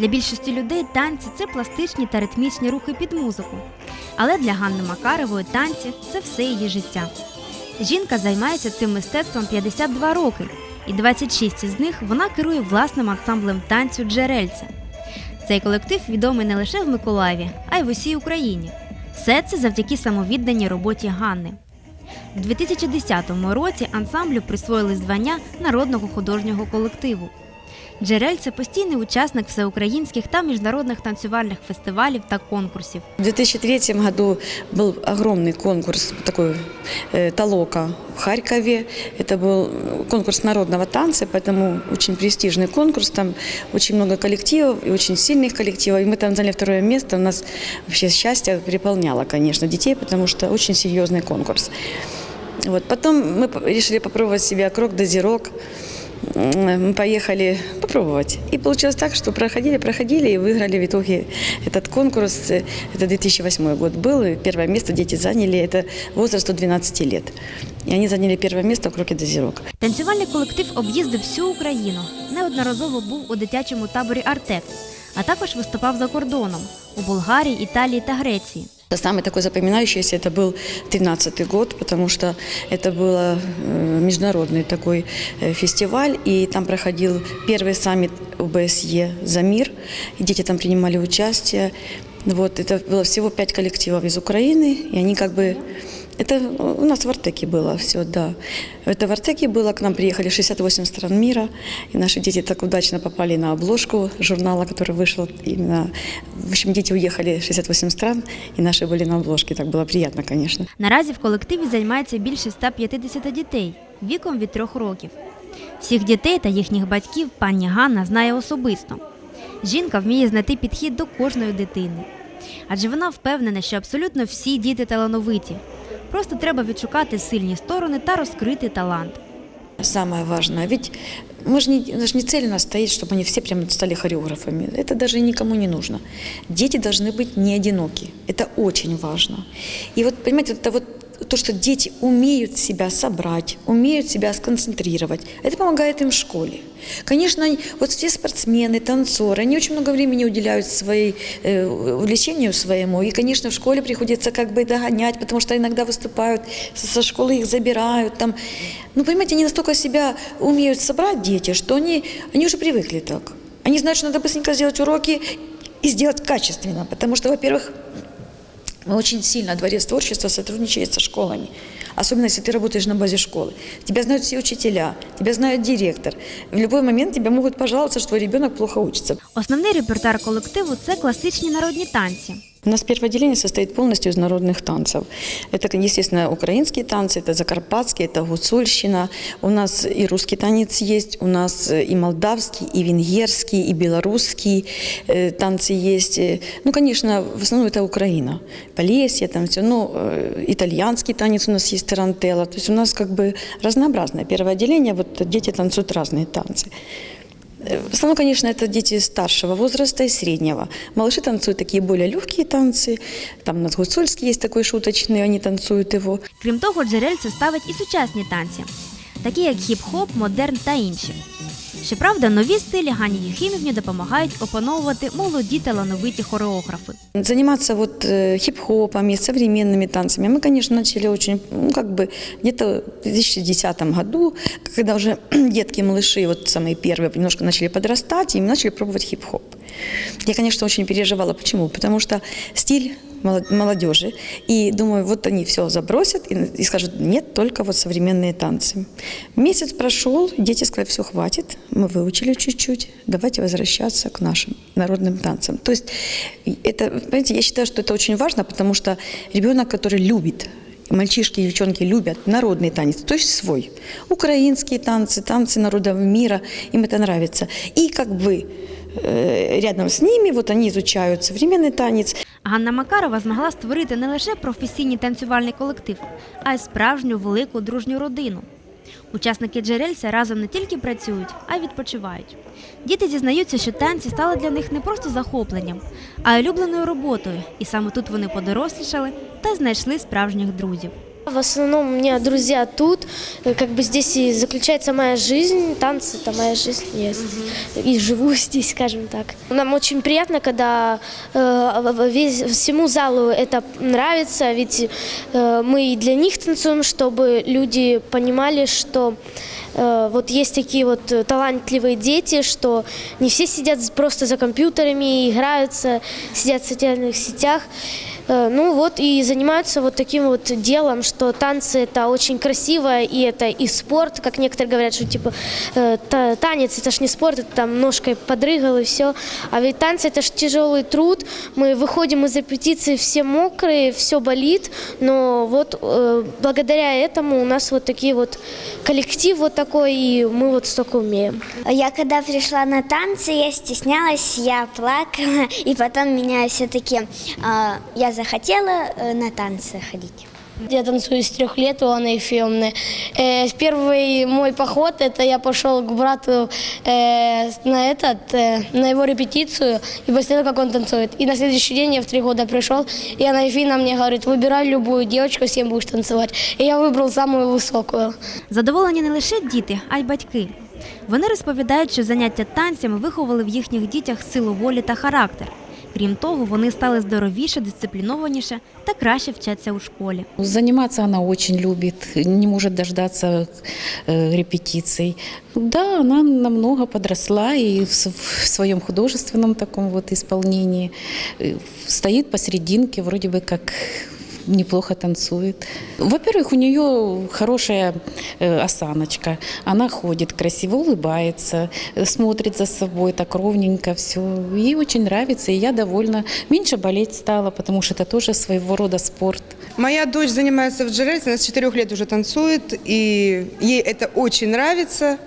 Для більшості людей танці це пластичні та ритмічні рухи під музику. Але для Ганни Макарової танці це все її життя. Жінка займається цим мистецтвом 52 роки, і 26 із них вона керує власним ансамблем танцю Джерельце. Цей колектив відомий не лише в Миколаєві, а й в усій Україні. Все це завдяки самовідданій роботі Ганни. У 2010 році ансамблю присвоїли звання народного художнього колективу. Джерель це постійний учасник всеукраїнських та міжнародних танцювальних фестивалів та конкурсів. В 2003 году был огромный конкурс такой э, «Толока» в Харькове. Это был конкурс народного танца, поэтому очень престижный конкурс. Там очень много коллективов и очень сильных коллективов. И мы там заняли второе место. У нас вообще счастье переполняло, конечно, детей, потому что очень серьезный конкурс. Вот. Потом мы по- решили попробовать себя крок-дозирок. Мы поехали попробовать. И получилось так, что проходили, проходили и выиграли в итоге этот конкурс. Это 2008 год был, и первое место дети заняли, это возраст от 12 лет. И они заняли первое место в кроке дозирок. Танцювальний колектив об'їздив всю Україну. Неодноразово був у дитячому таборі Артек, а також виступав за кордоном у Болгарії, Італії та Греції. Самый такой запоминающийся это был 13 год, потому что это был э, международный такой э, фестиваль, и там проходил первый саммит ОБСЕ «За мир», и дети там принимали участие. Вот, это было всего пять коллективов из Украины, и они как бы... Это у нас в Артеке было все, да. Это в Артеке было, к нам приехали 68 стран мира, и наши дети так удачно попали на обложку журнала, который вышел именно... В общем, дети уехали в 68 стран, и наши были на обложке. Так было приятно, конечно. Наразі в колективі займається більше 150 дітей віком від трьох років. Всіх дітей та їхніх батьків пані Ганна знає особисто. Жінка вміє знайти підхід до кожної дитини. Адже вона впевнена, що абсолютно всі діти талановиті. Просто треба відшукати сильні сторони та розкрити талант. Самое важное, ведь мы же не, у нас же не цель у нас стоит, чтобы они все прям стали хореографами. Это даже никому не нужно. Дети должны быть не одиноки. Это очень важно. И вот, понимаете, это вот то, что дети умеют себя собрать, умеют себя сконцентрировать, это помогает им в школе. Конечно, они- вот все спортсмены, танцоры, они очень много времени уделяют своей, э, увлечению своему. И, конечно, в школе приходится как бы догонять, потому что иногда выступают, со со школы их забирают. Там. Ну, понимаете, они настолько себя умеют собрать, дети, что они, они уже привыкли так. Они знают, что надо быстренько сделать уроки и сделать качественно, потому что, во-первых, мы очень сильно, Дворец творчества сотрудничает со школами. Особенно, если ты работаешь на базе школы. Тебя знают все учителя, тебя знает директор. В любой момент тебя могут пожаловаться, что твой ребенок плохо учится. Основний репертуар колективу це класичні народні танці. У нас первое отделение состоит полностью из народных танцев. Это, естественно, украинские танцы, это закарпатские, это гуцульщина. У нас и русский танец есть, у нас э, и молдавский, и венгерский, и белорусский э, танцы есть. Э, Ну, конечно, в основном это Украина. Полесье, там все. Ну, э, итальянский танец у нас есть, тарантелла. То есть у нас как бы разнообразное первое отделение. Вот дети танцуют разные танцы. Э, В основном, конечно, это дети старшего возраста и среднего. Малыши танцуют такие более легкие танцы. Там у нас гуцульский есть такой шуточный, они танцуют его. Крім того, джерельце ставить і сучасні танці, такі як хіп-хоп, модерн та інші. Щоправда, нові стилі Гані Юхімівні допомагають опановувати молоді талановиті хореографи. Заниматься вот э, хип-хопами, современными танцами мы, конечно, начали очень, ну, как бы где-то в 2010 году, когда уже детки, малыши, вот самые первые, немножко начали подрастать, и мы начали пробовать хип-хоп. Я, конечно, очень переживала. Почему? Потому что стиль молод- молодежи, и думаю, вот они все забросят и, и скажут, нет, только вот современные танцы. Месяц прошел, дети сказали, все, хватит, мы выучили чуть-чуть, давайте возвращаться к нашим народным танцам. То есть это, понимаете, я считаю, что это очень важно, потому что ребенок, который любит Мальчишки и девчонки любят народный танец, то есть свой. Украинские танцы, танцы народов мира, им это нравится. И как бы рядом с ними вот они изучают современный танец, Ганна Макарова змогла створити не лише професійний танцювальний колектив, а й справжню велику дружню родину. Учасники джерельця разом не тільки працюють, а й відпочивають. Діти зізнаються, що танці стали для них не просто захопленням, а й улюбленою роботою, і саме тут вони подорослішали та знайшли справжніх друзів. В основном у меня друзья тут, э, как бы здесь и заключается моя жизнь, танцы это моя жизнь, я и живу здесь, скажем так. Нам очень приятно, когда э, в- весь, всему залу это нравится, ведь э, мы и для них танцуем, чтобы люди понимали, что э, вот есть такие вот э, талантливые дети, что не все сидят с- просто за компьютерами и играются, сидят в социальных сетях. Э, Ну вот и занимаются вот таким вот делом, что танцы это очень красиво и это и спорт, как некоторые говорят, что типа э, та- танец это ж не спорт, это там ножкой подрыгал и все. А ведь танцы это ж тяжелый труд. Мы выходим из репетиции все мокрые, все болит, но вот э, благодаря этому у нас вот такие вот коллектив вот такой и мы вот столько умеем. Я когда пришла на танцы, я стеснялась, я плакала, и потом меня все-таки я захотела э, на танцы ходить. Я танцую с трех лет у Анны Ефимовны. Э, первый мой поход, это я пошел к брату э, на этот, э, на его репетицию и посмотрел, как он танцует. И на следующий день я в три года пришел, и Анна Ефимовна мне говорит, выбирай любую девочку, с кем будешь танцевать. И я выбрал самую высокую. Задоволені не лише діти, а й батьки. Вони розповідають, що заняття танцями виховали в їхніх дітях силу волі та характер. Крім того, вони стали здоровіше, дисциплінованіше та краще вчаться у школі. Заниматься она очень любит, не может дождаться э, репетиций. Да, она намного подросла и в, с- в своем художественном таком вот исполнении э, стоит посерединке, вроде бы как неплохо танцует. Во-первых, у нее хорошая э, осаночка. Она ходит красиво, улыбается, э, смотрит за собой так ровненько все. Ей очень нравится, и я довольна. Меньше болеть стала, потому что это тоже своего рода спорт. Моя дочь занимается в джерельсе, она с 4 лет уже танцует, и ей это очень нравится,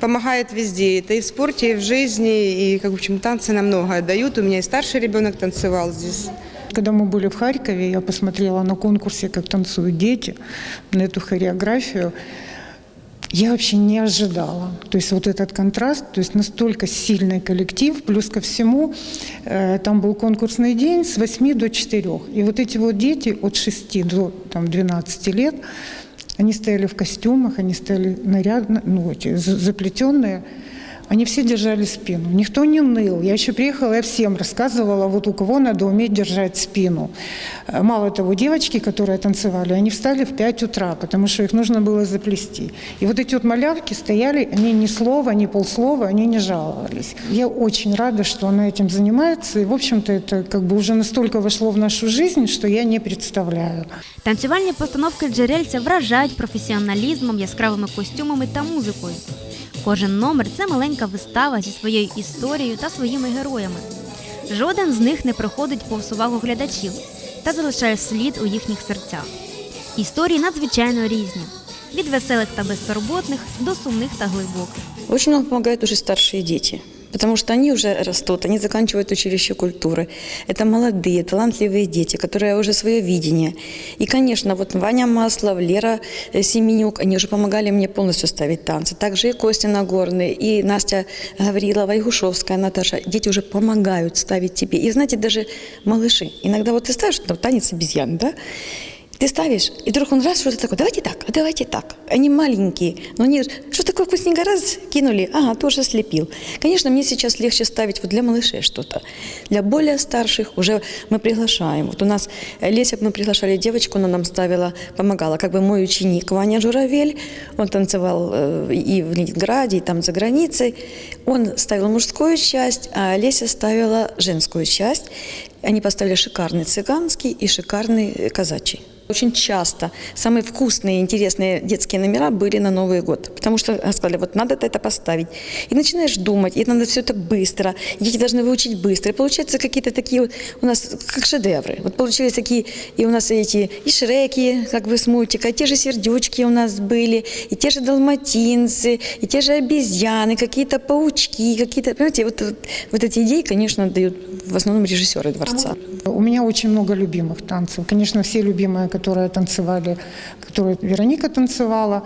помогает везде. Это и в спорте, и в жизни, и, как, в общем, танцы нам многое дают. У меня и старший ребенок танцевал здесь. Когда мы были в Харькове, я посмотрела на конкурсе, как танцуют дети, на эту хореографию. Я вообще не ожидала. То есть вот этот контраст, то есть настолько сильный коллектив, плюс ко всему, э, там был конкурсный день с 8 до 4. И вот эти вот дети от 6 до там, 12 лет, они стояли в костюмах, они стояли нарядно, ну, эти за- заплетенные. Они все держали спину. Никто не ныл. Я еще приехала, я всем рассказывала, вот у кого надо уметь держать спину. Э, Мало того, девочки, которые танцевали, они встали в 5 утра, потому что их нужно было заплести. И вот эти вот малявки стояли, они ни слова, ни полслова, они не жаловались. Я очень рада, что она этим занимается. И, в общем-то, это как бы уже настолько вошло в нашу жизнь, что я не представляю. Танцювальні постановки джерельця вражають професіоналізмом, яскравими костюмами та музикою. Кожен номер це маленька вистава зі своєю історією та своїми героями. Жоден з них не проходить повз увагу глядачів та залишає слід у їхніх серцях. Історії надзвичайно різні: від веселих та безтурботних до сумних та глибоких. Очень нам допомагають дуже старші дети. Потому что они уже растут, они заканчивают училище культуры. Это молодые, талантливые дети, которые уже свое видение. И, конечно, вот Ваня Маслов, Лера э, Семенюк, они уже помогали мне полностью ставить танцы. Также и Костя Нагорный, и Настя Гаврилова, и Гушевская Наташа. Дети уже помогают ставить тебе. И, знаете, даже малыши. Иногда вот ты ставишь там, танец обезьян, да? Ты ставишь, и вдруг он раз что-то такое, давайте так, а давайте так. Они маленькие, но они что такое вкусненько раз кинули, ага, тоже слепил. Конечно, мне сейчас легче ставить вот для малышей что-то. Для более старших уже мы приглашаем. Вот у нас э, Леся, мы приглашали девочку, она нам ставила, помогала, как бы мой ученик Ваня Журавель, он танцевал э, и в Ленинграде, и там за границей. Он ставил мужскую часть, а Леся ставила женскую часть. Они поставили шикарный цыганский и шикарный э, казачий. Очень часто самые вкусные, интересные детские номера были на Новый год, потому что сказали, вот надо это поставить. И начинаешь думать, и надо все это быстро, и дети должны выучить быстро. И получаются какие-то такие вот у нас, как шедевры. Вот получились такие, и у нас эти, и Шреки, как бы с мультика, и те же сердючки у нас были, и те же далматинцы, и те же обезьяны, какие-то паучки, какие-то, понимаете, вот, вот, вот эти идеи, конечно, дают в основном режиссеры дворца. У меня очень много любимых танцев. Конечно, все любимые, которые танцевали, которые Вероника танцевала.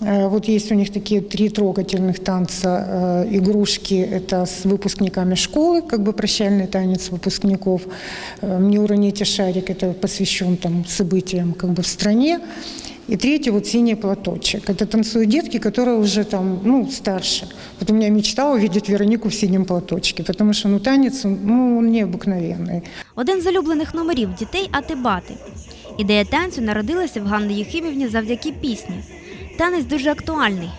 Э, Вот есть у них такие три трогательных танца. Э, Игрушки – это с выпускниками школы, как бы прощальный танец выпускников. Э, «Не уроните шарик» – это посвящен там событиям как бы в стране. И третий вот синий платочек. Это танцуют детки, которые уже там, ну, старше. Вот у меня мечта увидеть Веронику в синем платочке, потому что, ну, танец, он, ну, он необыкновенный. Один з улюблених номерів дітей Атибати. Ідея танцю народилася в Ганни Юхимівні завдяки пісні. Танець дуже актуальний.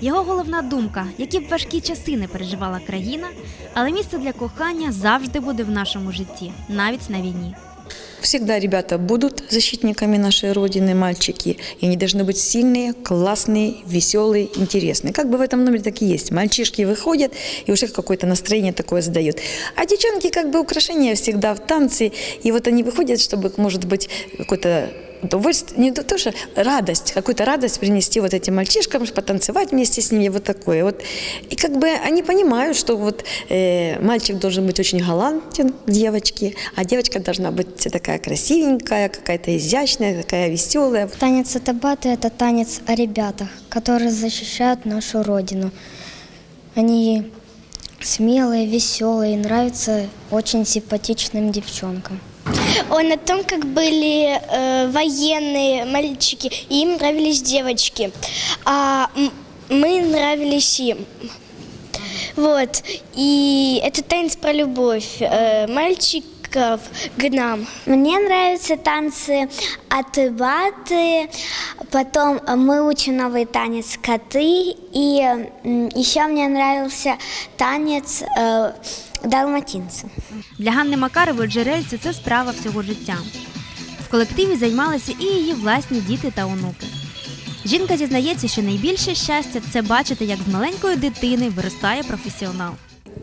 Його головна думка, які б важкі часи не переживала країна, але місце для кохання завжди буде в нашому житті, навіть на війні. Всегда ребята будут защитниками нашей Родины, мальчики. И они должны быть сильные, классные, веселые, интересные. Как бы в этом номере так и есть. Мальчишки выходят и уже какое-то настроение такое задают. А девчонки как бы украшения всегда в танце. И вот они выходят, чтобы, может быть, какой-то удовольствие, не то, что радость, какую-то радость принести вот этим мальчишкам, потанцевать вместе с ними, вот такое. Вот. И как бы они понимают, что вот э, мальчик должен быть очень галантен девочке, а девочка должна быть такая красивенькая, какая-то изящная, такая веселая. Танец Атабаты – это танец о ребятах, которые защищают нашу Родину. Они смелые, веселые, нравятся очень симпатичным девчонкам. Он о том, как были э, военные мальчики, и им нравились девочки, а м- мы нравились им. Вот. И это танец про любовь э, мальчиков к нам. Мне нравятся танцы от баты, потом мы учим новый танец коты, и м, еще мне нравился танец э, далматинцы. Для Ганни Макарової джерельці це справа всього життя. В колективі займалися і її власні діти та онуки. Жінка зізнається, що найбільше щастя це бачити, як з маленької дитини виростає професіонал.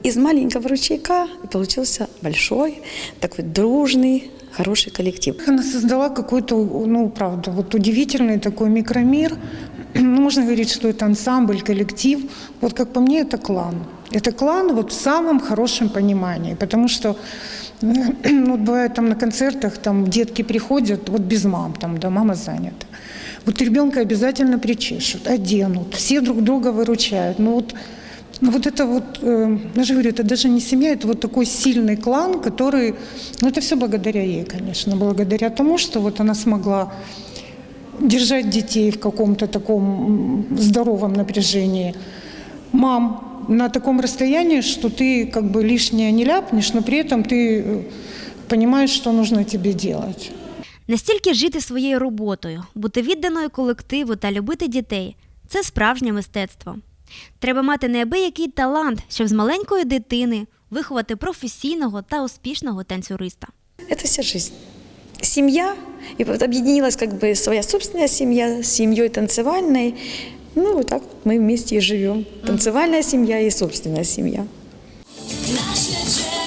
Из маленького ручейка получился большой, такой дружный, хороший коллектив. Она создала какой-то, ну, правда, вот удивительный такой микромир. Ну, можно говорить, что это ансамбль, коллектив. Вот как по мне, это клан. Это клан вот в самом хорошем понимании, потому что ну, вот бывает там на концертах, там детки приходят, вот без мам, там, да, мама занята. Вот ребенка обязательно причешут, оденут, все друг друга выручают. Ну вот, ну вот это вот, э, я же говорю, это даже не семья, это вот такой сильный клан, который, ну это все благодаря ей, конечно, благодаря тому, что вот она смогла держать детей в каком-то таком м, здоровом напряжении. Мам на таком расстоянии, что ты как бы лишнее не ляпнешь, но при этом ты э, понимаешь, что нужно тебе делать. Настільки жити своєю роботою, бути відданою колективу та любити дітей це справжнє мистецтво. Треба мати неабиякий талант, щоб з маленької дитини виховати професійного та успішного танцюриста. Это вся жизнь. Семья, и вот объединилась как бы своя собственная семья с семьей танцевальной. Ну, вот так мы вместе и живем. Танцевальная семья и собственная семья. Наша